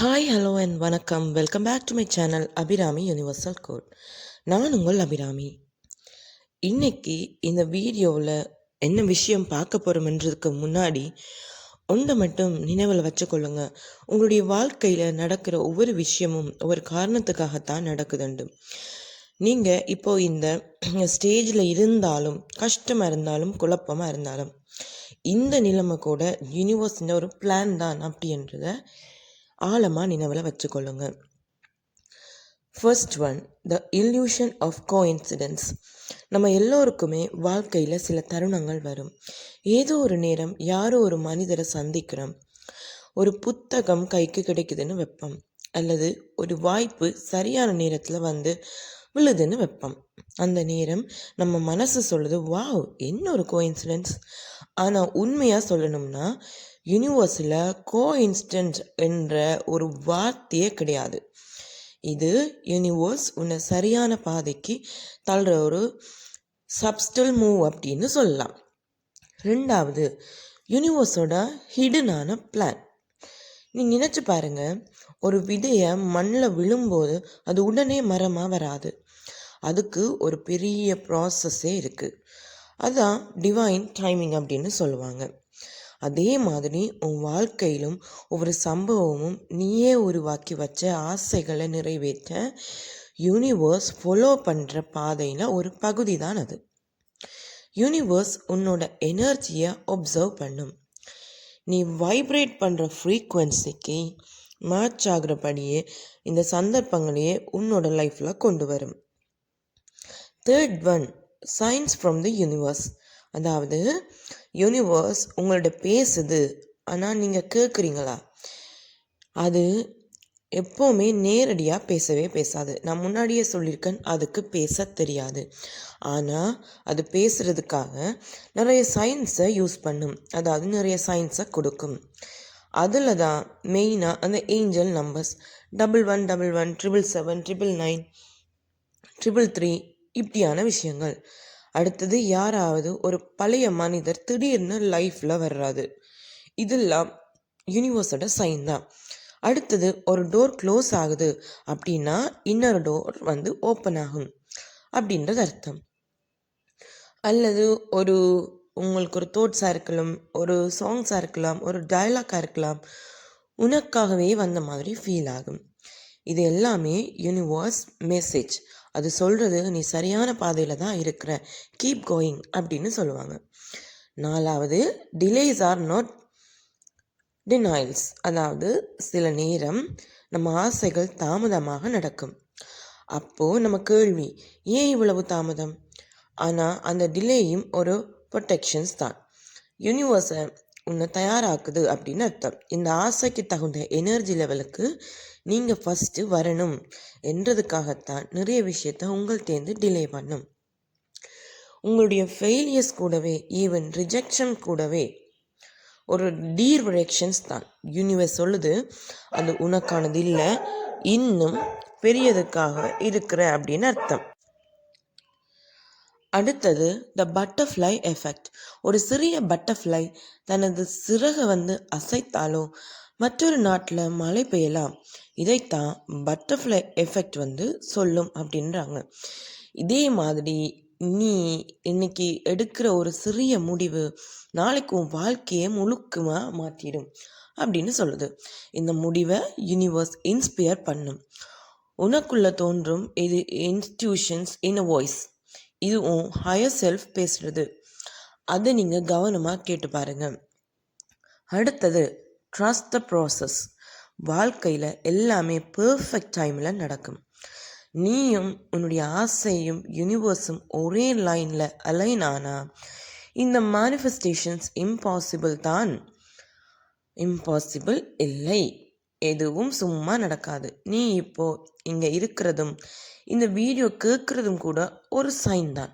Hi hello and வணக்கம். Welcome back to my channel Abirami universal code நான் உங்கள் அபிராமி இன்னைக்கு இந்த வீடியோவில் என்ன விஷயம் பார்க்க போகிறோம்ன்றதுக்கு முன்னாடி ஒன்றை மட்டும் நினைவில் வச்சுக்கொள்ளுங்க. உங்களுடைய வாழ்க்கையில் நடக்கிற ஒவ்வொரு விஷயமும் ஒரு காரணத்துக்காகத்தான் நடக்குதுண்டு. நீங்கள் இப்போ இந்த ஸ்டேஜில் இருந்தாலும் கஷ்டமாக இருந்தாலும் குழப்பமாக இருந்தாலும் இந்த நிலைமை கூட யூனிவர்ஸின் ஒரு பிளான் தான் அப்படின்றத ஆழமாக நினைவில் வச்சுக்கொள்ளுங்க. First one the illusion of coincidence நம்ம எல்லோருக்குமே வாழ்க்கையில் சில தருணங்கள் வரும். ஏதோ ஒரு நேரம் யாரோ ஒரு மனிதரை சந்திக்கிறோம். ஒரு புத்தகம் கைக்கு கிடைக்குதுன்னு வைப்போம். அல்லது ஒரு வாய்ப்பு சரியான நேரத்தில் வந்து விழுதுன்னு வைப்போம். அந்த நேரம் நம்ம மனசு சொல்லுது வாவ் என்ன ஒரு கோஇன்சிடென்ஸ் ஆனால் உண்மையாக சொல்லணும்னா யூனிவர்ஸில் கோஇன்ஸ்டன்ட் என்ற ஒரு வார்த்தையே கிடையாது. இது யூனிவர்ஸ் உன்னை சரியான பாதைக்கு தள்ளுற ஒரு சப்ஸ்டல் மூவ் அப்படின்னு சொல்லலாம். ரெண்டாவது யூனிவர்ஸோட ஹிடனான பிளான் நீ நினச்சி பாருங்க ஒரு விதையை மண்ணில் விழும்போது அது உடனே மரமாக வராது. அதுக்கு ஒரு பெரிய ப்ராசஸ்ஸே இருக்குது அதுதான் டிவைன் டைமிங் அப்படின்னு சொல்லுவாங்க. அதே மாதிரி உன் வாழ்க்கையிலும் ஒவ்வொரு சம்பவமும் நீயே உருவாக்கி வச்ச ஆசைகளை நிறைவேற்ற யூனிவர்ஸ் ஃபாலோ பண்ணுற பாதையில் ஒரு பகுதி தான் அது. யூனிவர்ஸ் உன்னோட எனர்ஜியை ஒப்சர்வ் பண்ணும். நீ வைப்ரேட் பண்ணுற ஃப்ரீக்குவென்சிக்கு மேட்ச் ஆகிறபடியே இந்த சந்தர்ப்பங்களையே உன்னோட லைஃப்பில் கொண்டு வரும். Third one signs from the universe அதாவது யூனிவர்ஸ் உங்கள்ட்ட பேசுது. ஆனால் நீங்கள் கேட்குறீங்களா அது எப்போவுமே நேரடியாக பேசவே பேசாது. நான் முன்னாடியே சொல்லியிருக்கேன் அதுக்கு பேச தெரியாது. ஆனால் அது பேசுகிறதுக்காக நிறைய சயின்ஸை யூஸ் பண்ணும். அதாவது நிறைய சயின்ஸை கொடுக்கும். அதில் தான் மெயினாக அந்த angel numbers double one double one triple seven triple nine triple three இப்படியான விஷயங்கள். அடுத்தது யாராவது ஒரு பழைய மனிதர் திடீர்னு லைஃப்பில் வர்றாது இதெல்லாம் யூனிவர்ஸோட சைன் தான். அடுத்தது ஒரு டோர் க்ளோஸ் ஆகுது அப்படின்னா இன்னொரு டோர் வந்து ஓப்பன் ஆகும் அப்படின்றது அர்த்தம். அல்லது ஒரு உங்களுக்கு ஒரு தோட்ஸாக இருக்கலாம் ஒரு சாங்ஸாக இருக்கலாம் ஒரு டயலாக்காக இருக்கலாம் உனக்காகவே வந்த மாதிரி ஃபீல் ஆகும். இது எல்லாமே யூனிவர்ஸ் மெசேஜ் அது சொல்கிறது நீ சரியான பாதையில் தான் இருக்கிற. கீப் கோயிங் அப்படின்னு சொல்லுவாங்க. நாலாவது டிலேஸ் ஆர் நாட் டினாயில்ஸ் அதாவது சில நேரம் நம்ம ஆசைகள் தாமதமாக நடக்கும். அப்போது நம்ம கேள்வி ஏன் இவ்வளவு தாமதம்? ஆனால் அந்த டிலேயும் ஒரு ப்ரொட்டெக்ஷன்ஸ் தான். யூனிவர்ஸை உன்னை தயாராக்குது அப்படின்னு அர்த்தம். இந்த ஆசைக்கு தகுந்த எனர்ஜி லெவலுக்கு நீங்கள் ஃபஸ்ட்டு வரணும் என்றதுக்காகத்தான் நிறைய விஷயத்த உங்கள்கிட்டேருந்து டிலே பண்ணும். உங்களுடைய ஃபெயிலியர்ஸ் கூடவே ஈவன் ரிஜெக்ஷன் கூடவே ஒரு டீர்வரெக்ஷன்ஸ் தான். யூனிவர்ஸ் சொல்லுது அது உனக்கானது இல்லை இன்னும் பெரியதுக்காக இருக்கிற அப்படின்னு அர்த்தம். அடுத்தது த பட்டர்ஃப்ளை எஃபெக்ட் ஒரு சிறிய பட்டர்ஃப்ளை தனது சிறகை வந்து அசைத்தாலோ மற்றொரு நாட்டில் மழை பெய்யலாம். இதைத்தான் பட்டர்ஃப்ளை எஃபெக்ட் வந்து சொல்லும் அப்படின்றாங்க. இதே மாதிரி நீ இன்னைக்கு எடுக்கிற ஒரு சிறிய முடிவு நாளைக்கு உன் வாழ்க்கையை முழுக்கமாக மாற்றிடும் அப்படின்னு சொல்லுது. இந்த முடிவை யூனிவர்ஸ் இன்ஸ்பியர் பண்ணும். உனக்குள்ள தோன்றும் இது இன்ஸ்டியூஷன்ஸ் இன் அ வாய்ஸ் இது உன் ஹையர் செல்ஃப் பேசுகிறது அதை நீங்கள் கவனமாக கேட்டு பாருங்கள் அடுத்தது ட்ரஸ்ட் த ப்ராசஸ் வாழ்க்கையில் எல்லாமே பர்ஃபெக்ட் டைமில் நடக்கும். நீயும் உன்னுடைய ஆசையும் யூனிவர்ஸும் ஒரே லைனில் அலைன் ஆனால் இந்த மேனிஃபெஸ்டேஷன்ஸ் இம்பாசிபிள் தான். இம்பாசிபிள் இல்லை. எதுவும் சும்மா நடக்காது. நீ இப்போ இங்கே இருக்கிறதும் இந்த வீடியோ கேட்குறதும் கூட ஒரு சைன் தான்.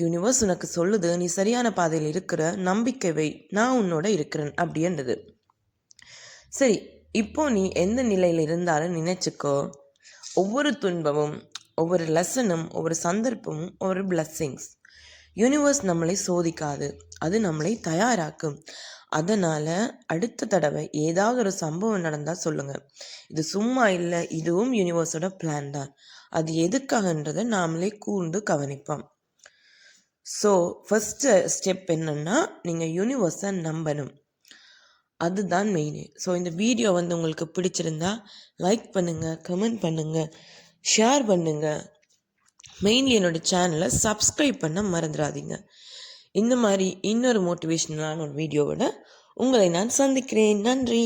யூனிவர்ஸ் உனக்கு சொல்லுது நீ சரியான பாதையில் இருக்கிற நம்பிக்கைவை நான் உன்னோட இருக்கிறேன் அப்படின்றது. சரி இப்போ நீ எந்த நிலையில் இருந்தாலும் நினைச்சுக்கோ. ஒவ்வொரு துன்பமும் ஒவ்வொரு லெசனும் ஒவ்வொரு சந்தர்ப்பமும் ஒவ்வொரு பிளஸ்ஸிங்ஸ் யூனிவர்ஸ் நம்மளை சோதிக்காது. அது நம்மளை தயாராக்கும். அதனால் அடுத்த தடவை ஏதாவது ஒரு சம்பவம் நடந்தால் சொல்லுங்கள் இது சும்மா இல்லை இதுவும் யூனிவர்ஸோட பிளான் தான். அது எதுக்காகன்றதை நாமளே கூர்ந்து கவனிப்போம். ஸோ ஃபஸ்ட்டு ஸ்டெப் என்னென்னா நீங்கள் யூனிவர்ஸை நம்பணும். அதுதான் மெயினு ஸோ இந்த வீடியோ வந்து உங்களுக்கு பிடிச்சிருந்தா லைக் பண்ணுங்கள் கமெண்ட் பண்ணுங்கள் ஷேர் பண்ணுங்கள் மெயின்லி என்னோடய சேனலை சப்ஸ்கிரைப் பண்ண மறந்துடாதீங்க. இந்த மாதிரி இன்னொரு மோட்டிவேஷ்னலான ஒரு வீடியோவோட உங்களை நான் சந்திக்கிறேன். நன்றி.